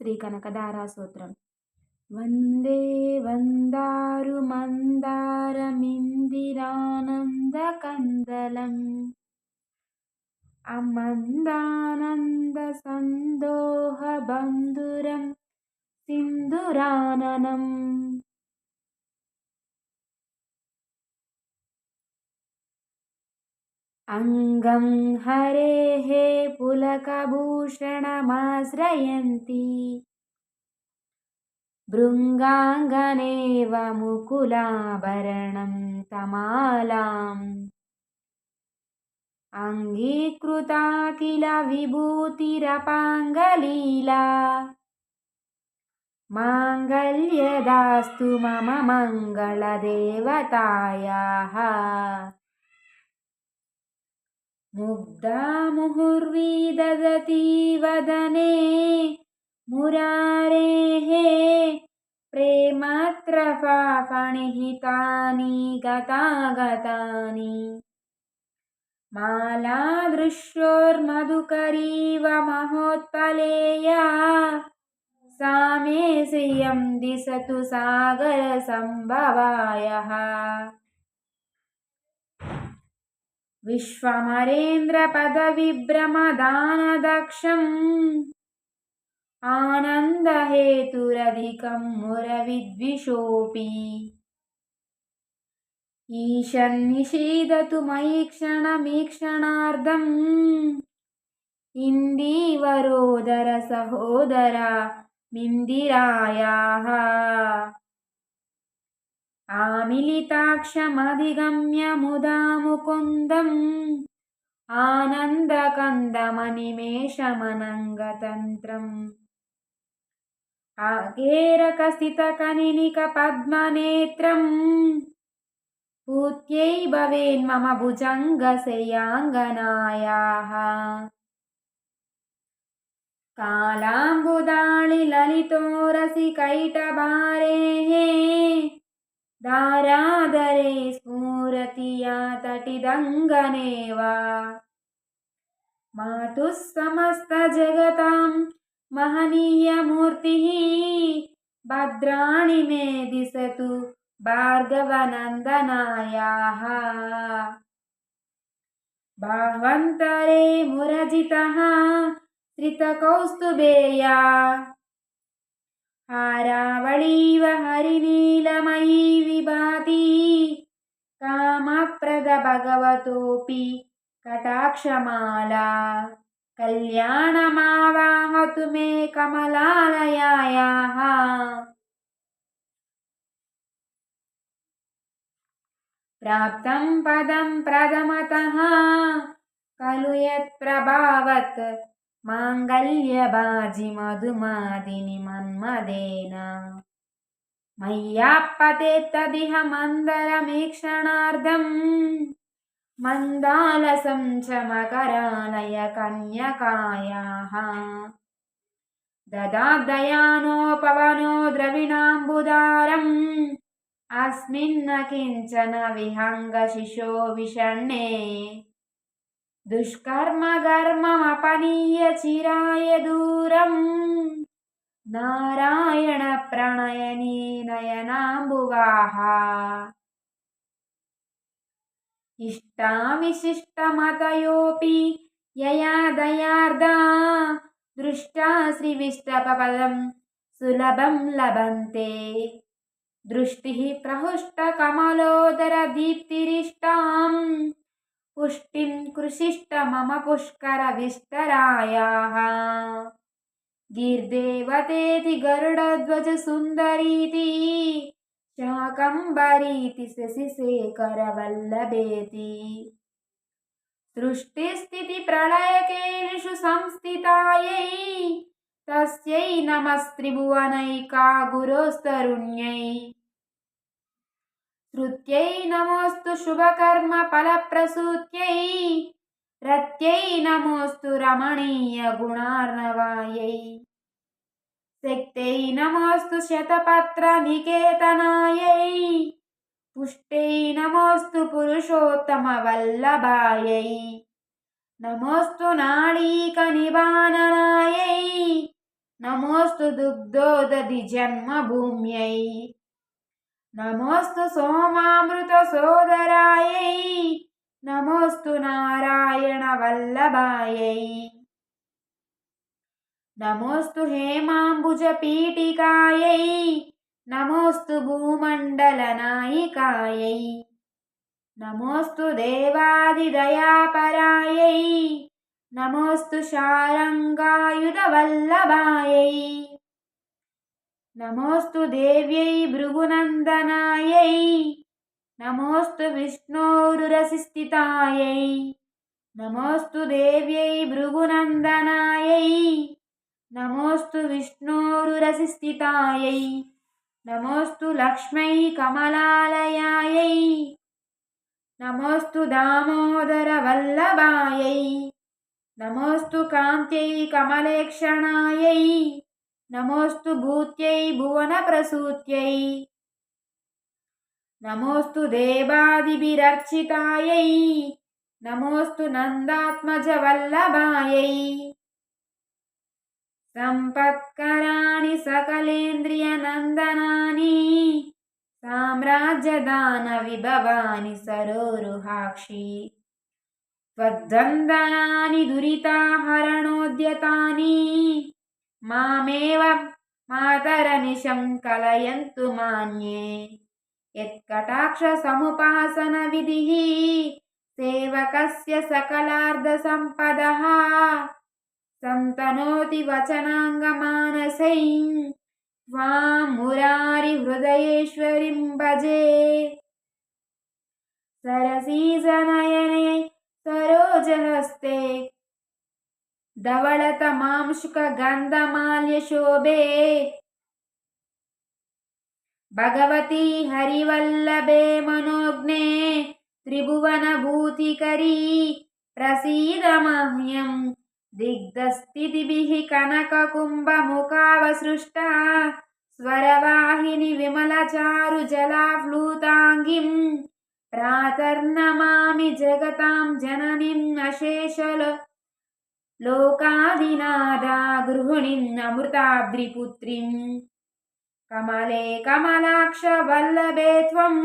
శ్రీ కనకదారా సూత్రం వందే వందారు మందారమిందిరానంద కందలం అమందానంద సందోహ బంధురం సింధురాననం. अङ्गं हरेः पुलकभूषणमाश्रयन्ती। भृङ्गाङ्गनेव मुकुलाभरणं तमालाम्। अङ्गीकृता किल विभूतिरपाङ्गलीला माङ्गल्यदास्तु मम मङ्गलदेवतायाः मुग्धा मुहुर्विदधती वदने मुरारेः प्रेमत्रफणिहितानि गतागतानि। मालादृश्योर्मधुकरीव महोत्पलेया सा मे श्रियं दिशतु सागरसम्भवायः विश्वमरेन्द्रपदविभ्रमदानदक्षम्। आनन्दहेतुरधिकं मुरविद्विषोऽपि। ईशन्निषीदतु मयि क्षणमीक्षणार्धम्। इन्दीवरोदरसहोदरा मिन्दिरायाः आमिलिताक्षमधिगम्य मुदा मुकुन्दम् आनन्दकन्दमनिमेषमनङ्गतन्त्रम् आकेरकसितकनिनिकपद्मनेत्रम् पूत्यै भवेन्मम भुजङ्गशयाङ्गनायाः कालाम्बुदाळिललितोरसिकैटभारेः दारादरे स्फुरति या तटिदङ्गनेव। मातुः समस्तजगतां महनीयमूर्तिः भद्राणि मे दिशतु भार्गवनन्दनायाः। बाह्वन्तरे मुरजितः श्रितकौस्तुभेया हरिनीलमयी विभाति कामप्रदभगवतोऽपि कटाक्षमाला कल्याणमावाहतु मे कमलालयायाः प्राप्तं पदं प्रथमतः खलु यत्प्रभावत् माङ्गल्यबाजिमधुमादिनि मन्मदेन। मय्यापतेत्तदिह मन्दरमीक्षणार्धम्। मन्दालसं च मकरालय कन्यकायाः। ददादयानोपवनो द्रविणाम्बुदारम्। अस्मिन्न किञ्चन विहङ्गशिशो विषण्णे దుష్కర్మ కర్మమపనీయ చిరాయ దూరం నారాయణ ప్రణయనీ నయనాంబువాహ ఇష్టావిశిష్టమతయోపి యయా దయార్దా దృష్టా శ్రీవిష్టపదం సులభం లభంతే దృష్టి ప్రహుష్టకమలోదరదీప్తిరిష్టాం पुष्टिं कृषिष्ट मम पुष्करविस्तरायाः। गिर्देवतेति गरुडध्वजसुन्दरीति शाकम्बरीति शशिशेखरवल्लभेति। सृष्टिस्थितिप्रलयकेषु संस्थितायै तस्यै नमस्त्रिभुवनैका गुरोस्तरुण्यै ధృత్యై నమోస్తు శుభకర్మ ఫలప్రసూత్యై రత్యై నమోస్తు రమణీయ గుణార్ణవాయై శక్తై నమోస్తు శతపత్ర నికేతనాయై పుష్టై నమోస్తు పురుషోత్తమ వల్లభాయై నమోస్తు నాళీక నిబాననాయై నమోస్తు దుగ్ధోదది జన్మభూమ్యై నమోస్తు సోమామృత సోదరాయై. నమోస్తు నారాయణ వల్లభాయై. నమోస్తు హేమాంబుజ పీఠికాయై. నమోస్తు భూమండల నాయికాయై. నమోస్తు దేవాదిదయాపరాయై నమోస్తు శారంగాయుధవల్లభాయై నమోస్తు దేవ్యై భృగునందనాయై. నమోస్తు విష్ణోరురసిస్థితాయై. నమోస్తు దేవ్యై భృగునందనాయై. నమోస్తు విష్ణోరురసిస్థితాయై. నమోస్తు లక్ష్మై కమలాలయాయై. నమోస్తు దామోదరవల్లభాయై నమోస్తు కాంత్యై కమలేక్షణాయై. నమోస్తు భూత్యై భువనప్రసూత్యై నమోస్తు దేవాదిభిరర్చితాయై నమోస్తు నందాత్మజవల్లభాయై సంపత్కరాణి సకలేంద్రియనందనాని సామ్రాజ్యదాన విభవాని సరోరుహాక్షి त्वद्वन्दनानि दुरिताहरणोद्यतानि मामेव मातरनिशं कलयन्तु मान्ये। यत्कटाक्षसमुपासनविधिः सेवकस्य सकलार्धसम्पदः। सन्तनोति वचनाङ्गमानसै त्वां मुरारिहृदयेश्वरीं भजे। सरसीजनयने सरोजहस्ते धवलतमांशुकगन्धमाल्यशोभे भगवती हरिवल्लभे मनोज्ञे त्रिभुवनभूतिकरी प्रसीद मह्यं दिग्धस्थितिभिः कनककुम्भमुखावसृष्टा स्वरवाहिनि विमलचारुजलाफ्लूताङ्गिम् प्रातर्नमामि जगतां जननीम् अशेषल లోకాదినాద గృహిణిన్నమృతాద్రిపుత్రిం కమలే కమలాక్ష వల్లభే త్వం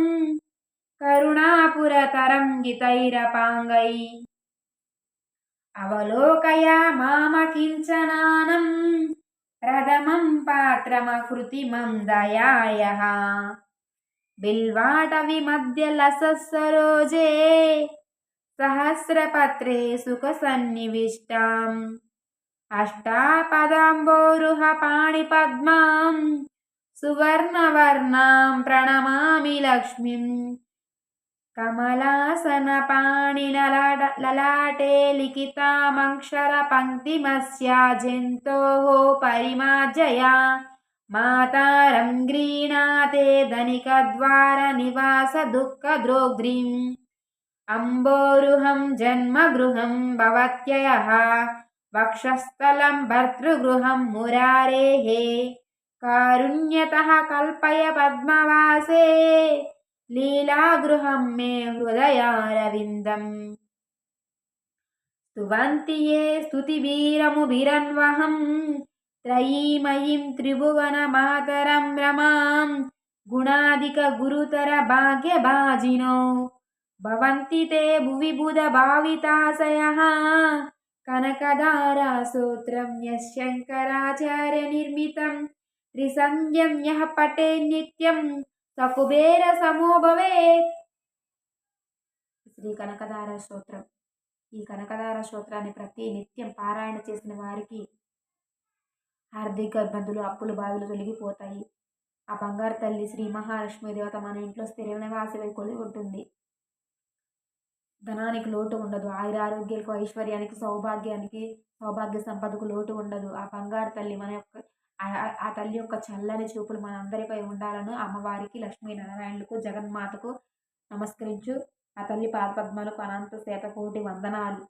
కరుణాపురతరంగితైరపాంగై అవలోకయా మామకించనానం ప్రథమం పాత్రమకృతిమం దయాయ బిల్వాటవిమధ్య లసరోజే सहस्रपत्रे सुखसन्निविष्टाम् अष्टापदाम्बोरुहपाणिपद्मां सुवर्णवर्णां प्रणमामि लक्ष्मीम् कमलासनपाणिनलड ललाटे लिखितामक्षरपङ्क्तिमस्या जन्तोः परिमार्जया मातारं गृह्णाते धनिकद्वारनिवासदुःखद्रोग्ध्रीम् अम्बोरुहं जन्मगृहं भवत्ययः वक्षस्थलं भर्तृगृहं मुरारेः कारुण्यतः कल्पय पद्मवासे लीलागृहं मे हृदयारविन्दम् स्तुवन्ति ये स्तुतिवीरमुभिरन्वहम् त्रयीमयीं त्रिभुवनमातरं रमां गुणादिकगुरुतरभाग्यभाजिनो భవంతి తే భువి బుధ భావితాశయ కనకదారా సూత్రం శంకరాచార్య నిర్మితం త్రిసంధ్యం యహ పటే నిత్యం సకుబేర సమో భవేత్ శ్రీ కనకదార సూత్రం ఈ కనకదార సూత్రాన్ని ప్రతి నిత్యం పారాయణ చేసిన వారికి ఆర్థిక ఇబ్బందులు అప్పులు బాధలు తొలగిపోతాయి. ఆ బంగారు తల్లి శ్రీ మహాలక్ష్మీ దేవత మన ఇంట్లో స్థిర నివాసమై కొలి ఉంటుంది ధనానికి లోటు ఉండదు. ఆయుర ఆరోగ్యాలకు ఐశ్వర్యానికి సౌభాగ్యానికి సౌభాగ్య సంపదకు లోటు ఉండదు. ఆ బంగారు తల్లి మన యొక్క ఆ తల్లి యొక్క చల్లని చూపులు మన అందరిపై ఉండాలను అమ్మవారికి లక్ష్మీనారాయణులకు జగన్మాతకు నమస్కరించు. ఆ తల్లి పాదపద్మలకు అనంత శతకోటి వందనాలు.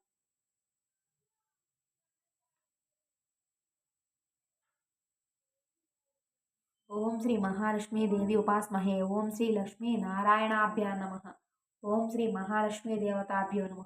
ఓం శ్రీ మహాలక్ష్మీదేవి ఉపాస్మహే. ఓం శ్రీ లక్ష్మీ నారాయణాభ్యా నమ. ఓం శ్రీ మహాలక్ష్మీ దేవతాభ్యో నమ.